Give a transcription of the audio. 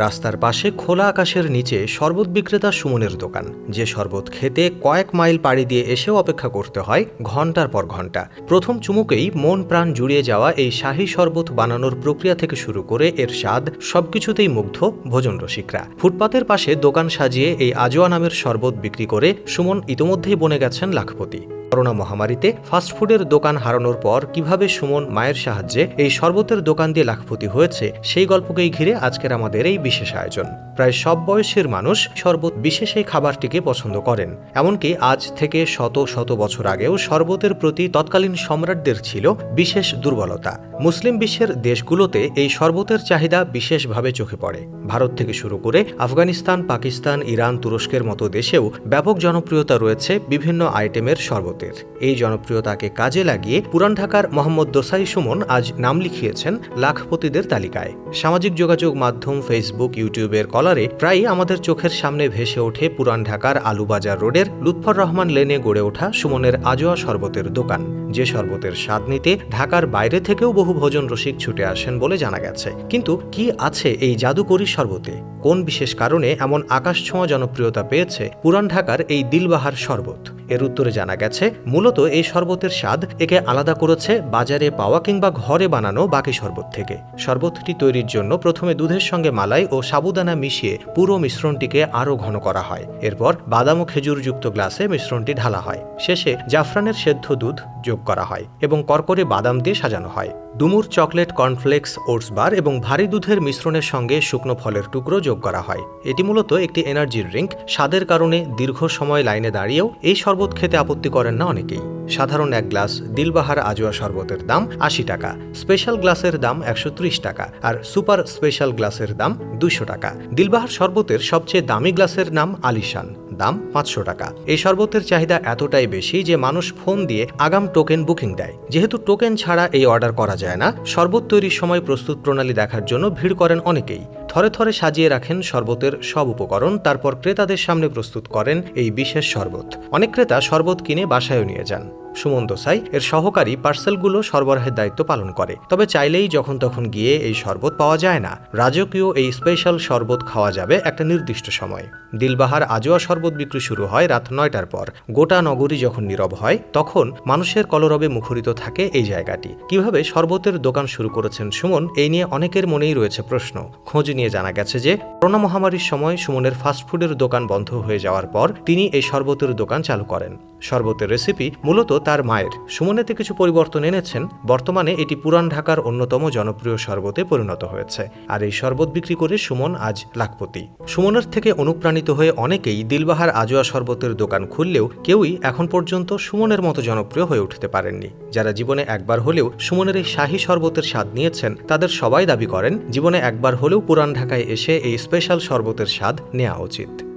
রাস্তার পাশে খোলা আকাশের নিচে শরবত বিক্রেতা সুমনের দোকান। যে শরবত খেতে কয়েক মাইল পাড়ি দিয়ে এসেও অপেক্ষা করতে হয় ঘণ্টার পর ঘণ্টা প্রথম চুমুকেই মন প্রাণ জুড়িয়ে যাওয়া এই শাহী শরবত বানানোর প্রক্রিয়া থেকে শুরু করে এর স্বাদ সবকিছুতেই মুগ্ধ ভোজন রসিকরা। ফুটপাতের পাশে দোকান সাজিয়ে এই আজোয়া নামের শরবত বিক্রি করে সুমন ইতোমধ্যেই বনে গেছেন লাখপতি। করোনা মহামারীতে ফাস্টফুডের দোকান হারানোর পর কীভাবে সুমন মায়ের সাহায্যে এই শরবতের দোকান দিয়ে লাখপতি হয়েছে, সেই গল্পকেই ঘিরে আজকের আমাদের এই বিশেষ আয়োজন। প্রায় সব বয়সের মানুষ শরবত বিশেষ এই খাবারটিকে পছন্দ করেন। এমনকি আজ থেকে শত শত বছর আগেও শরবতের প্রতি তৎকালীন সম্রাটদের ছিল বিশেষ দুর্বলতা। মুসলিম বিশ্বের দেশগুলোতে এই শরবতের চাহিদা বিশেষভাবে চোখে পড়ে। ভারত থেকে শুরু করে আফগানিস্তান, পাকিস্তান, ইরান, তুরস্কের মতো দেশেও ব্যাপক জনপ্রিয়তা রয়েছে বিভিন্ন আইটেমের শরবতের এই জনপ্রিয়তাকে কাজে লাগিয়ে পুরান ঢাকার মোহাম্মদ দোসাই সুমন আজ নাম লিখিয়েছেন লাখপতিদের তালিকায়। সামাজিক যোগাযোগ মাধ্যম ফেসবুক ইউটিউবের কলারে প্রায়ই আমাদের চোখের সামনে ভেসে ওঠে পুরান ঢাকার আলুবাজার রোডের লুৎফর রহমান লেনে গড়ে ওঠা সুমনের আজোয়া শরবতের দোকান। যে শরবতের স্বাদ নিতে ঢাকার বাইরে থেকেও বহু ভোজন রসিক ছুটে আসেন বলে জানা গেছে। কিন্তু কি আছে এই জাদুকরি শরবতে? কোন বিশেষ কারণে এমন আকাশছোঁয়া জনপ্রিয়তা পেয়েছে? পুরান ঢাকার এই দিলবাহার শরবত। এর উত্তরে জানা গেছে, মূলত এই শরবতের স্বাদ একে আলাদা করেছে বাজারে পাওয়া কিংবা ঘরে বানানো বাকি শরবত থেকে। শরবতটি তৈরির জন্য প্রথমে দুধের সঙ্গে মালাই ও সাবুদানা মিশিয়ে পুরো মিশ্রণটিকে আরও ঘন করা হয়। এরপর বাদাম ও খেজুরযুক্ত গ্লাসে মিশ্রণটি ঢালা হয়। শেষে জাফরানের সেদ্ধ দুধ যোগ করা হয় এবং করকরে বাদাম দিয়ে সাজানো হয়। ডুমুর চকলেট কর্নফ্লেক্স ওটস বার এবং ভারী দুধের মিশ্রণের সঙ্গে শুকনো ফলের টুকরো যোগ করা হয়। এটি মূলত একটি এনার্জি ড্রিঙ্ক স্বাদের কারণে দীর্ঘ সময় লাইনে দাঁড়িয়েও এই শরবত খেতে আপত্তি করেন না অনেকেই। সাধারণ এক গ্লাস দিলবাহার আজোয়া শরবতের দাম আশি টাকা, স্পেশাল গ্লাসের দাম একশো ত্রিশ টাকা আর সুপার স্পেশাল গ্লাসের দাম দুইশো টাকা। দিলবাহার শরবতের সবচেয়ে দামি গ্লাসের নাম আলিশান, দাম পাঁচশো টাকা। এই শরবতের চাহিদা এতটাই বেশি যে মানুষ ফোন দিয়ে আগাম টোকেন বুকিং দেয়। যেহেতু টোকেন ছাড়া এই অর্ডার করা যায় না, শরবত তৈরির সময় প্রস্তুত প্রণালী দেখার জন্য ভিড় করেন অনেকেই। থরে থরে সাজিয়ে রাখেন শরবতের সব উপকরণ, তারপর ক্রেতাদের সামনে প্রস্তুত করেন এই বিশেষ শরবত। অনেক ক্রেতা শরবত কিনে বাসায়ও নিয়ে যান। সুমন দোসাই এর সহকারী পার্সেলগুলো সরবরাহের দায়িত্ব পালন করে। তবে চাইলেই যখন তখন গিয়ে এই শরবত পাওয়া যায় না। রাজকীয় এই স্পেশাল শরবত খাওয়া যাবে একটা নির্দিষ্ট সময়। দিলবাহার আজোয়া শরবত বিক্রি শুরু হয় রাত নয়টার পর। গোটা নগরী যখন নীরব হয়, তখন মানুষের কলরবে মুখরিত থাকে এই জায়গাটি। কীভাবে শরবতের দোকান শুরু করেছেন সুমন, এই নিয়ে অনেকের মনেই রয়েছে প্রশ্ন। খোঁজ নিয়ে জানা গেছে যে, করোনা মহামারীর সময় সুমনের ফাস্টফুডের দোকান বন্ধ হয়ে যাওয়ার পর তিনি এই শরবতের দোকান চালু করেন। শরবতের রেসিপি মূলত তার মায়ের। সুমনেতে কিছু পরিবর্তন এনেছেন। বর্তমানে এটি পুরান ঢাকার অন্যতম জনপ্রিয় শরবতে পরিণত হয়েছে। আর এই শরবত বিক্রি করে সুমন আজ লাখপতি। সুমনের থেকে অনুপ্রাণিত হয়ে অনেকেই দিলবাহার আজোয়া শরবতের দোকান খুললেও কেউই এখন পর্যন্ত সুমনের মতো জনপ্রিয় হয়ে উঠতে পারেননি। যারা জীবনে একবার হলেও সুমনের এই শাহী শরবতের স্বাদ নিয়েছেন, তাদের সবাই দাবি করেন, জীবনে একবার হলেও পুরান ঢাকায় এসে এই স্পেশাল শরবতের স্বাদ নেওয়া উচিত।